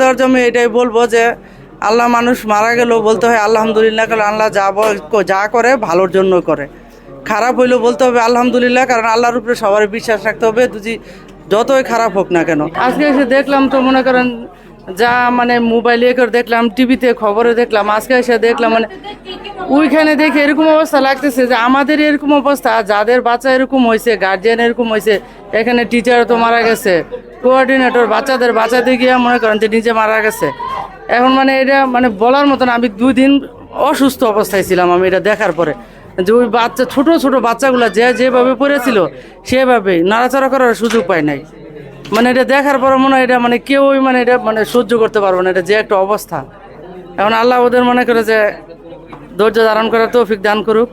দেওয়ার জন্য এটাই বলব যে আল্লাহ মানুষ মারা গেলেও বলতে হয়, আলহামদুলিল্লাহ, কারণ আল্লাহ যা যা করে ভালোর জন্য করে। খারাপ হইলেও বলতে হবে, আলহামদুলিল্লাহ, কারণ আল্লাহর উপরে সবার বিশ্বাস রাখতে হবে। যদি যতই খারাপ হোক না কেন। আজকে এসে দেখলাম তো মনে করেন যা মানে মোবাইলে করে দেখলাম, টিভিতে খবরে দেখলাম, আজকে এসে দেখলাম মানে ওইখানে দেখে এরকম অবস্থা লাগতেছে যে আমাদের এরকম অবস্থা, যাদের বাচ্চা এরকম হয়েছে গার্জিয়ান এরকম হয়েছে এখানে টিচার তো মারা গেছে কোঅর্ডিনেটর বাচ্চাদের বাঁচাতে গিয়ে মনে করেন যে নিজে মারা গেছে। এখন মানে এটা মানে বলার মতন আমি দুই দিন অসুস্থ অবস্থায় ছিলাম আমি এটা দেখার পরে। যে ওই বাচ্চা, ছোট ছোট বাচ্চাগুলো যে যেভাবে পড়েছিল সেভাবেই নাড়াচাড়া করার সুযোগ পায় নাই। মানে এটা দেখার পরে মনে হয় এটা মানে কেউই মানে এটা মানে সহ্য করতে পারবে না, এটা যে একটা অবস্থা। এখন আল্লাহ ওদের মনে করে যে ধৈর্য ধারণ করার তৌফিক দান করুক।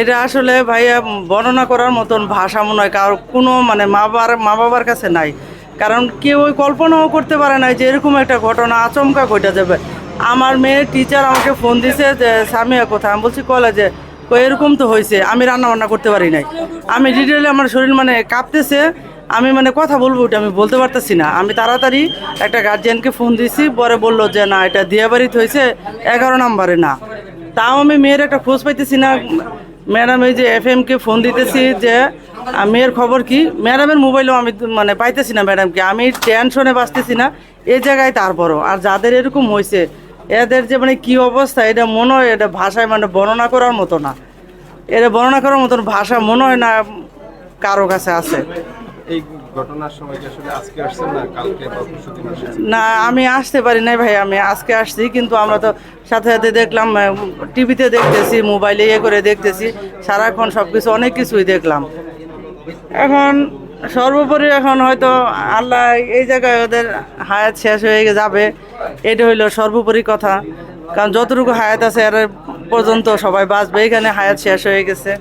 এটা আসলে ভাইয়া বর্ণনা করার মতন ভাষা মনে হয় কারোর কোনো মানে মা বাবার মা বাবার কাছে নাই। কারণ কেউ ওই কল্পনাও করতে পারে না যে এরকম একটা ঘটনা আচমকা ঘটে যাবে। আমার মেয়ের টিচার আমাকে ফোন দিছে যে, সামিয়া কোথায়? আমি বলছি, কলেজে। এরকম তো হয়েছে আমি রান্না বান্না করতে পারি নাই। আমি ডিটেলে আমার শরীর মানে কাঁপতেছে। আমি মানে কথা বলব ওটা আমি বলতে পারতেছি না। আমি তাড়াতাড়ি একটা গার্জিয়ানকে ফোন দিয়েছি পরে বলল যে, না, এটা দিয়াবাড়িতে হয়েছে, এগারো নম্বরে না। তাও আমি মেয়ের একটা খোঁজ পাইতেছি না। ম্যাডাম এই যে এফ কে ফোন দিতেছি যে মেয়ের খবর কি? ম্যাডামের মোবাইলেও আমি মানে পাইতেছি না ম্যাডামকে। আমি টেনশনে বাঁচতেছি না এই জায়গায় তারপরও। আর যাদের এরকম হয়েছে, এদের যে মানে কি অবস্থা, এটা মনে হয় এটা ভাষায় মানে বর্ণনা করার মতো না। এটা বর্ণনা করার মতন ভাষা মনে হয় না কারও কাছে আছে। এই ঘটনার সময় কি আসলে আজকে আসছেন না, কালকে বা পরশুদিন না, আমি আসতে পারি নাই ভাই, আমি আজকে আসছি, কিন্তু আমরা তো সাথে সাথে দেখলাম টিভিতে দেখতেছি, মোবাইলে ইয়ে করে দেখতেছি, সারাক্ষণ সব কিছু অনেক কিছুই দেখলাম। এখন সর্বোপরি এখন হয়তো আল্লাহ এই জায়গায় ওদের হায়াত শেষ হয়ে যাবে, এটা হইল সর্বোপরি কথা। কারণ যতটুকু হায়াত আছে, এর পর্যন্ত সবাই বাঁচবে, এখানে হায়াত শেষ হয়ে গেছে।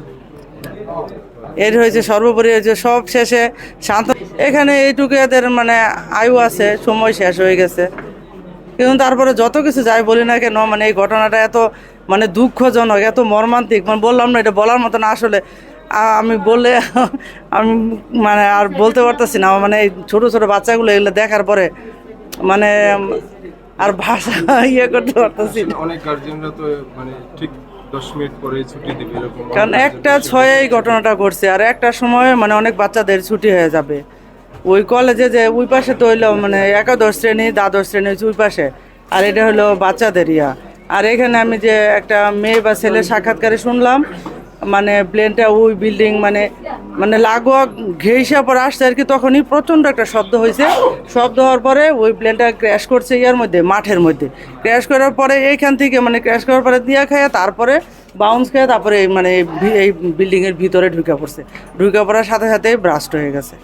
এর হয়েছে সর্বোপরি হয়েছে সব শেষে শান্ত। এখানে এইটুকু এদের মানে আয়ু আছে, সময় শেষ হয়ে গেছে। কিন্তু তারপরে যত কিছু যাই বলি না কেন মানে এই ঘটনাটা এত মানে দুঃখজনক, এত মর্মান্তিক। মানে বললাম না, এটা বলার মতো না আসলে। আমি বললে, আমি মানে আর বলতে পারতেছি না। মানে এই ছোটো ছোটো বাচ্চাগুলো এগুলো দেখার পরে মানে আর ভাষা ইয়ে করতে পারতেছি অনেক গার্জিয়ানরা তো মানে ঠিক দশ মিনিট পরে ছুটি দিবে এরকম কারণ একটা ছয়ে এই ঘটনাটা ঘটছে আর একটা সময় মানে অনেক বাচ্চাদের ছুটি হয়ে যাবে। ওই কলেজে যে ওই পাশে তো হইল মানে একাদশ শ্রেণি দ্বাদশ শ্রেণি ওই পাশে আর এটা হলো বাচ্চাদের ইয়া। আর এখানে আমি যে একটা মেয়ে বা ছেলে সাক্ষাৎকারে শুনলাম মানে প্লেনটা ওই বিল্ডিং মানে মানে লাগোয়া ঘেসে পরে আসছে আর কি, তখনই প্রচণ্ড একটা শব্দ হয়েছে। শব্দ হওয়ার পরে ওই প্লেনটা ক্র্যাশ করছে ইয়ার মধ্যে, মাঠের মধ্যে। ক্র্যাশ করার পরে এইখান থেকে মানে ক্র্যাশ করার পরে দিয়া খায়, তারপরে বাউন্স খেয়ে, তারপরে মানে এই বিল্ডিংয়ের ভিতরে ঢুকে পড়ছে। ঢুকে পড়ার সাথে সাথে ব্রাস্ট হয়ে গেছে।